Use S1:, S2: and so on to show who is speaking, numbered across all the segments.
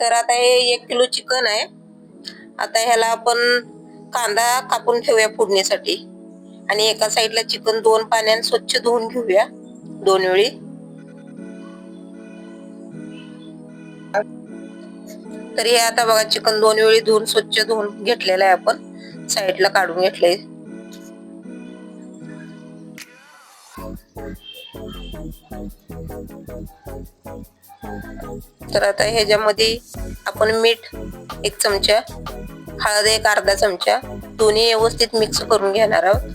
S1: तर आता हे एक किलो चिकन आहे. आता ह्याला आपण कांदा कापून ठेवूया फोडणीसाठी. आणि एका साईडला चिकन दोन पाण्याने स्वच्छ धुवून घेऊया दोन वेळी. तर हे आता बघा चिकन दोन वेळी धुवून स्वच्छ धुवून घेतलेलं आहे आपण. साईडला काढून घेतलंय. तर आता ह्याच्यामध्ये आपण मीठ एक चमचा हळद एक अर्धा चमचा दोन्ही व्यवस्थित मिक्स करून घेणार आहोत.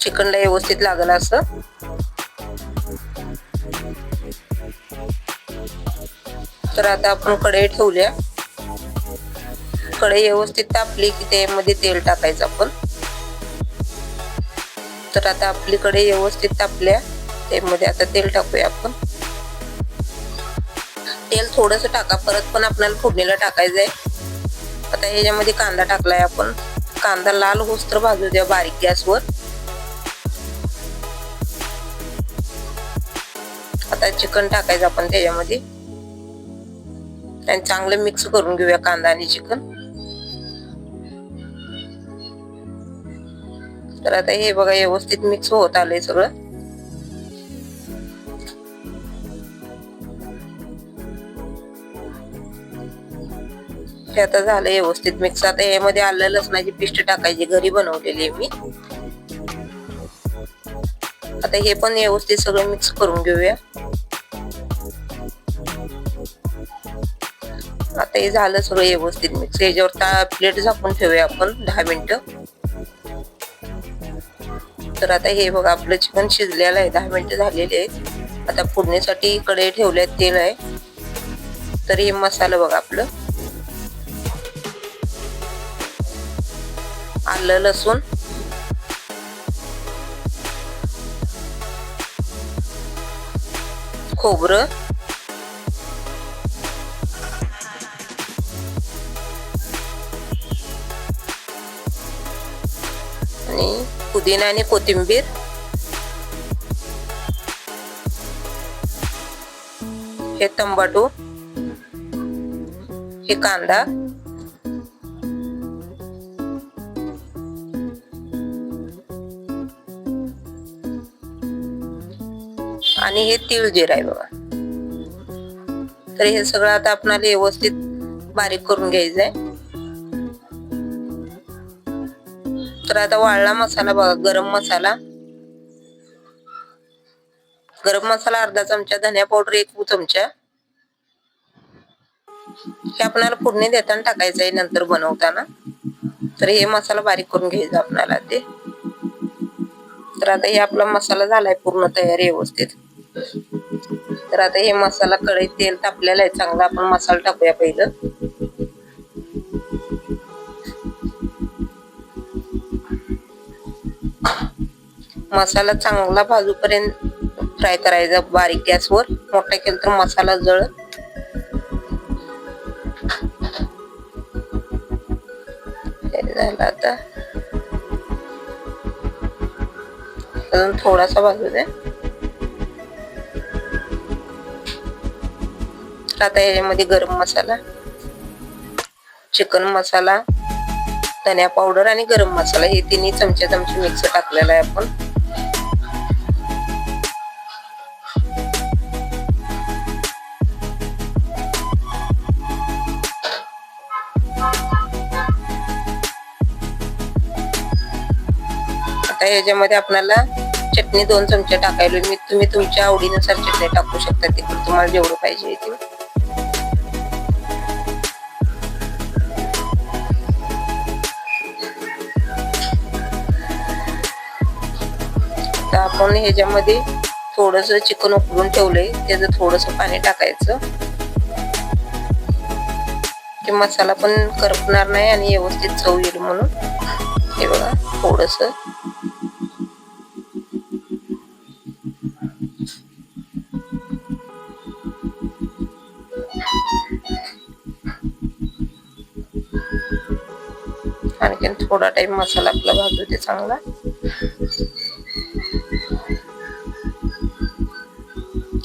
S1: चिकनला व्यवस्थित लागलं असं. तर आता आपण कढई ठेवल्या. कढई व्यवस्थित तापली की त्यामध्ये तेल टाकायचं आपण. तर आता आपली कढई व्यवस्थित तापल्या त्यामध्ये आता तेल टाकूया आपण. तेल थोडस टाका परत पण आपल्याला फोडणीला टाकायचंय. आता ह्याच्यामध्ये कांदा टाकलाय आपण. कांदा लाल होस्त्र भाजू द्या बारीक गॅसवर. आता चिकन टाकायचं आपण त्याच्यामध्ये. आणि चांगलं मिक्स करून घेऊया कांदा आणि चिकन. तर आता हे बघा व्यवस्थित मिक्स होत आलंय सगळं. हे आता झालं व्यवस्थित मिक्स आता यामध्ये आलं लसणाची पेस्ट टाकायची घरी बनवलेली आहे मी. आता हे पण व्यवस्थित सगळं मिक्स करून घेऊया. आता हे झालं सगळं व्यवस्थित मिक्स याच्यावर प्लेट झाकून ठेवूया आपण दहा मिनिटं. तर आता हे बघा आपलं चिकन शिजलेलं आहे दहा मिनिटं झालेले आहेत आता फोडणीसाठी इकडे ठेवले तेल आहे. तर हे मसाला बघा आपलं. आलं लसूण. खोबरं. आणि पुदिना आणि कोथिंबीर. हे तंबाटू. हे कांदा. आणि हे तीळ जिरा आहे बघा. तर हे सगळं आता आपणाला व्यवस्थित बारीक करून घ्यायचं आहे तर आता वाळला मसाला बघा गरम मसाला. गरम मसाला अर्धा चमचा धनिया पावडर एक चमचा. हे आपल्याला फोडणी देताना टाकायचं आहे नंतर बनवताना. तर हे मसाला बारीक करून घ्यायचा आपल्याला ते तर आता हे आपला मसाला झालाय पूर्ण तयार व्यवस्थित. तर आता हे मसाला कढईत तेल तापलेलं आहे. चांगला आपण मसाला टाकूया पहिलं. मसाला चांगला भाजूपर्यंत फ्राय करायचा बारीक गॅसवर. मोठा केला तर मसाला जळ झाला आता. अजून थोडासा भाजू द्या दे आता याच्यामध्ये गरम मसाला चिकन मसाला धनिया पावडर आणि गरम मसाला. हे तिन्ही चमचे चमचे मिक्स टाकलेला आहे आपण. आता याच्यामध्ये आपल्याला चटणी दोन चमचे टाकायला मी तुम्ही तुमच्या आवडीनुसार चटणी टाकू शकता तिकडे. तुम्हाला जेवढं पाहिजे ते. आता आपण ह्याच्यामध्ये थोडस चिकन उकळून ठेवलंय. त्याचं थोडस पाणी टाकायचं. की मसाला पण करपणार नाही आणि व्यवस्थित चव येईल म्हणून. हे बघा थोडस. आणखीन थोडा टाइम मसाला आपला भाजू दे चांगला.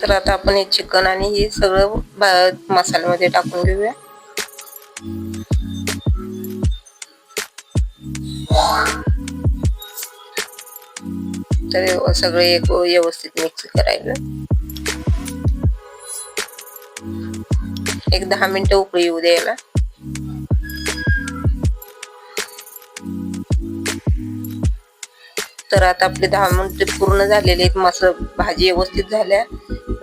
S1: तर आता आपण हे चिकन आणि हे सगळं मसाल्यामध्ये टाकून घेऊया. तर सगळे एक व्यवस्थित मिक्स करायचं. एक दहा मिनिटं उकळी येऊ द्यायला तर आता आपले दहा मिनिटे पूर्ण झालेले आहेत. मस्त भाजी व्यवस्थित झाल्या.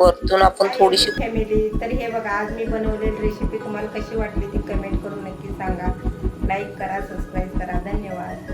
S1: वरतून आपण थोडीशी
S2: फॅमिली तर हे बघा आज मी बनवलेली रेसिपी तुम्हाला कशी वाटली ती कमेंट करून नक्की सांगा. लाईक करा सबस्क्राईब करा. धन्यवाद.